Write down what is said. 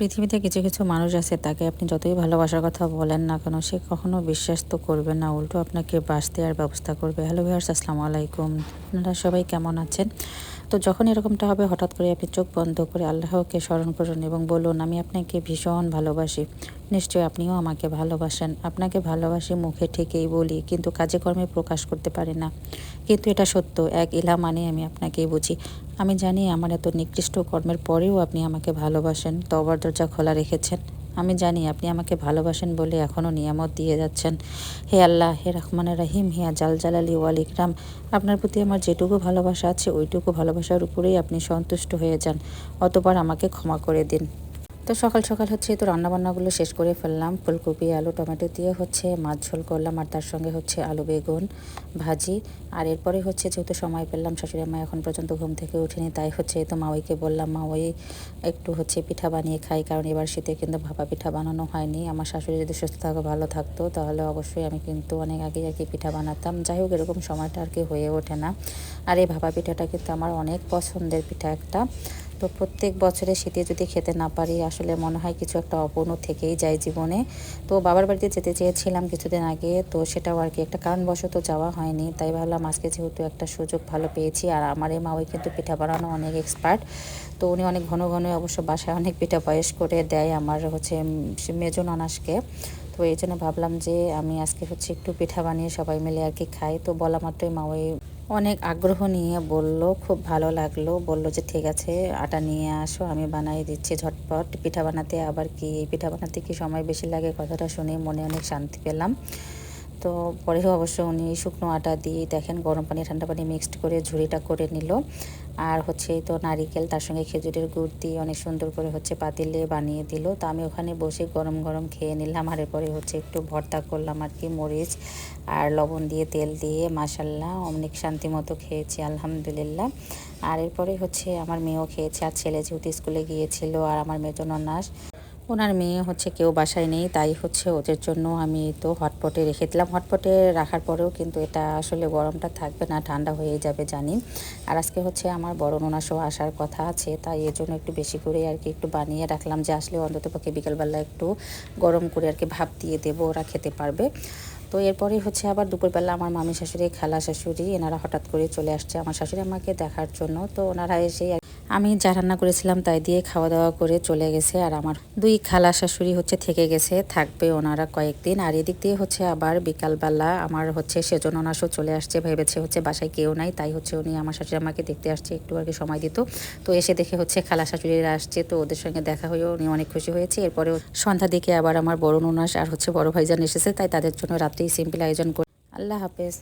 পৃথিবীতে কিছু কিছু মানুষ আছে, তাকে আপনি যতই ভালোবাসার কথা বলেন না কেন, সে কখনো বিশ্বাস তো করবে না। উল্টো আপনাকে বাস দেওয়ার ব্যবস্থা করবে। হ্যালো ভিউয়ার্স আসসালামু আলাইকুম। আপনারা সবাই কেমন আছেন? তো যখন এরকমটা হবে, হঠাৎ করে আপনি চোখ বন্ধ করে আল্লাহকে স্মরণ করুন এবং বলুন, আমি আপনাকে ভীষণ ভালোবাসি। নিশ্চয়ই আপনিও আমাকে ভালোবাসেন। আপনাকে ভালোবাসি মুখে ঠিকই বলি, কিন্তু কাজে কর্মে প্রকাশ করতে পারি না। কিন্তু এটা সত্য। এক ইলা মানে আমি আপনাকেই বুঝি। আমি জানি আমার এত নিকৃষ্ট কর্মের পরেও আপনি আমাকে ভালোবাসেন তবর দরজা খোলা রেখেছেন। আমি জানি আপনি আমাকে ভালোবাসেন বলে এখনও নিয়ামত দিয়ে যাচ্ছেন। হে আল্লাহ, হে রহমানের রাহিম হিয়া জাল জালালি ওয়াল ইকরাম, আপনার প্রতি আমার যেটুকু ভালোবাসা আছে, ওইটুকু ভালোবাসার উপরেই আপনি সন্তুষ্ট হয়ে যান। অতবার আমাকে ক্ষমা করে দিন। তো সকাল সকাল হচ্ছে তো রান্নাবান্নাগুলো শেষ করে ফেললাম। ফুলকপি, আলু, টমেটো দিয়ে হচ্ছে মাছ ঝোল করলাম আর তার সঙ্গে হচ্ছে আলু, বেগুন, ভাজি। আর এরপরে হচ্ছে যেহেতু সময় পেলাম, শাশুড়ি মা এখন পর্যন্ত ঘুম থেকে উঠেনি তাই হচ্ছে তো মাওইকে বললাম মাওই একটু হচ্ছে পিঠা বানিয়ে খাই, কারণ এবার শীতে কিন্তু ভাপা পিঠা বানানো হয়নি। আমার শাশুড়ি যদি সুস্থ থাকো, ভালো থাকতো, তাহলে অবশ্যই আমি কিন্তু অনেক আগে আর কি পিঠা বানাতাম। যাই হোক, এরকম সময়টা আর কি হয়ে ওঠে না। আর এই ভাপা পিঠাটা কিন্তু আমার অনেক পছন্দের পিঠা একটা। তো প্রত্যেক বছরে শীতে যদি খেতে না পারি, আসলে মনে হয় কিছু একটা অপূর্ণ থেকেই যায় জীবনে। তো বাবার বাড়িতে যেতে চেয়েছিলাম কিছুদিন আগে, তো সেটাও আর কি একটা কারণবশত যাওয়া হয়নি। তাই ভাবলাম আজকে যেহেতু একটা সুযোগ ভালো পেয়েছি, আর আমার এই মাওই কিন্তু পিঠা বানানো অনেক এক্সপার্ট তো উনি অনেক ঘন ঘন অবশ্য বাসায় অনেক পিঠা বয়স করে দেয় আমার হচ্ছে মেজন অনাসকে তো এই জন্য ভাবলাম যে আমি আজকে হচ্ছে একটু পিঠা বানিয়ে সবাই মিলে আর কি খাই। তো বলা মাত্রই মাওই অনেক আগ্রহ নিয়ে বলল, খুব ভালো লাগল। বলল যে, ঠিক আছে, আটা নিয়ে আসো, আমি বানাই দিচ্ছি ঝটপট। পিঠা বানাতে আবার কি পিঠা বানাতে কি সময় বেশি লাগে, কথাটা শুনে মনে অনেক শান্তি পেলাম। তো পরেও অবশ্য উনি শুকনো আটা দিয়ে দেখেন গরম পানি, ঠান্ডা পানি মিক্সড করে ঝুড়িটা করে নিল। আর হচ্ছে তো নারিকেল, তার সঙ্গে খেজুরের গুড় দিয়ে অনেক সুন্দর করে হচ্ছে পাতিলে বানিয়ে দিল। তো আমি ওখানে বসে গরম গরম খেয়ে নিলাম। আর এরপরে হচ্ছে একটু ভর্তা করলাম আর কি, মরিচ আর লবণ দিয়ে তেল দিয়ে মাসাল্লাহ অনেক শান্তি মতো খেয়েছি, আলহামদুলিল্লাহ। আর এরপরে হচ্ছে আমার মেয়েও খেয়েছে। আর ছেলে যেহেতু স্কুলে গিয়েছিল আর আমার মেজন নাস ওনার মেয়ে হচ্ছে কেউ বাসায় নেই, তাই হচ্ছে ওদের জন্য আমি তো হটপটে রেখে দিলাম। হটপটে রাখার পরেও কিন্তু এটা আসলে গরমটা থাকবে না, ঠান্ডা হয়ে যাবে জানি। আর আজকে হচ্ছে আমার বড় নোনাসও আসার কথা আছে, তাই এর জন্য একটু বেশি করে আর কি একটু বানিয়ে রাখলাম যে আসলে অন্তত পক্ষে বিকালবেলা একটু গরম করে আর কি ভাপ দিয়ে দেবো, ওরা খেতে পারবে। তো এরপরে হচ্ছে আবার দুপুরবেলা আমার মামি শাশুড়ি, খালা শাশুড়ি, এনারা হঠাৎ করে চলে আসছে আমার শাশুড়ি আমাকে দেখার জন্য। তো ওনারা এসে আমি যা রান্না করেছিলাম তাই দিয়ে খাওয়া দাওয়া করে চলে গেছে আর আমার দুই খালা শাশুড়ি হচ্ছে থেকে গেছে, থাকবে ওনারা কয়েকদিন। আর এদিক দিয়ে হচ্ছে আবার বিকালবেলা আমার হচ্ছে সেজন ওনাসও চলে আসছে, ভেবেছে হচ্ছে বাসায় কেউ নাই, তাই হচ্ছে উনি আমার শাশুড়ি আমাকে দেখতে আসছে, একটু আর কি সময় দিত। তো এসে দেখে হচ্ছে খালা শাশুড়িরা আসছে, তো ওদের সঙ্গে দেখা হয়েও উনি অনেক খুশি হয়েছে। এরপরেও সন্ধ্যা দিকে আবার আমার বড় ননাস আর হচ্ছে বড় ভাইজান এসেছে, তাই তাদের জন্য রাত্রেই সিম্পল আয়োজন করে আল্লাহ হাফেজ।